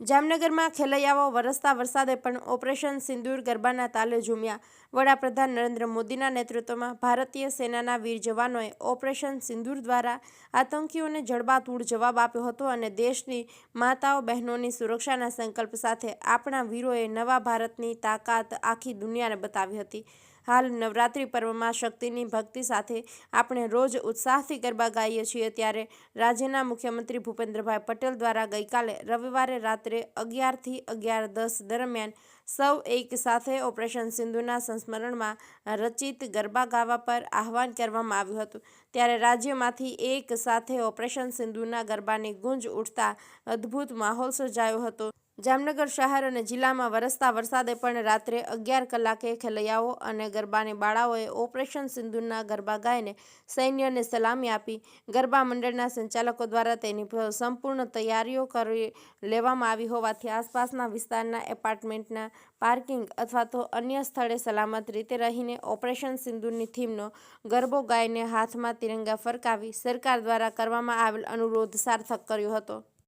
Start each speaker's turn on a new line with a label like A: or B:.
A: જામનગરમાં ખેલૈયાઓ વરસતા વરસાદે પણ ઓપરેશન સિંદૂર ગરબાના તાલે ઝૂમ્યા. વડાપ્રધાન નરેન્દ્ર મોદીના નેતૃત્વમાં ભારતીય સેનાના વીર જવાનોએ ઓપરેશન સિંદૂર દ્વારા આતંકીઓને જડબાતૂળ જવાબ આપ્યો હતો અને દેશની માતાઓ બહેનોની સુરક્ષાના સંકલ્પ સાથે આપણા વીરોએ નવા ભારતની તાકાત આખી દુનિયાને બતાવી હતી. હાલ નવરાત્રિ પર્વમાં શક્તિની ભક્તિ સાથે આપણે રોજ ઉત્સાહથી ગરબા ગાઈએ છીએ. ત્યારે રાજ્યના મુખ્યમંત્રી ભૂપેન્દ્રભાઈ પટેલ દ્વારા ગઈકાલે રવિવારે રાત્રે અગિયારથી અગિયાર દસ દરમિયાન સૌ એક સાથે ઓપરેશન સિંધુના સંસ્મરણમાં રચિત ગરબા ગાવા પર આહવાન કરવામાં આવ્યું હતું. ત્યારે રાજ્યમાંથી એક સાથે ઓપરેશન સિંધુના ગરબાની ગુંજ ઉઠતા અદ્ભુત માહોલ સર્જાયો હતો. જામનગર શહેર અને જિલ્લામાં વરસતા વરસાદે પણ રાત્રે અગિયાર કલાકે ખેલૈયાઓ અને ગરબાની બાળાઓએ ઓપરેશન સિંધુના ગરબા ગાઈને સૈન્યને સલામી આપી. ગરબા મંડળના સંચાલકો દ્વારા તેની સંપૂર્ણ તૈયારીઓ કરી લેવામાં આવી હોવાથી આસપાસના વિસ્તારના એપાર્ટમેન્ટના પાર્કિંગ અથવા તો અન્ય સ્થળે સલામત રીતે રહીને ઓપરેશન સિંદૂરની થીમનો ગરબો ગાઈને હાથમાં તિરંગા ફરકાવી સરકાર દ્વારા કરવામાં આવેલ અનુરોધ સાર્થક કર્યો હતો.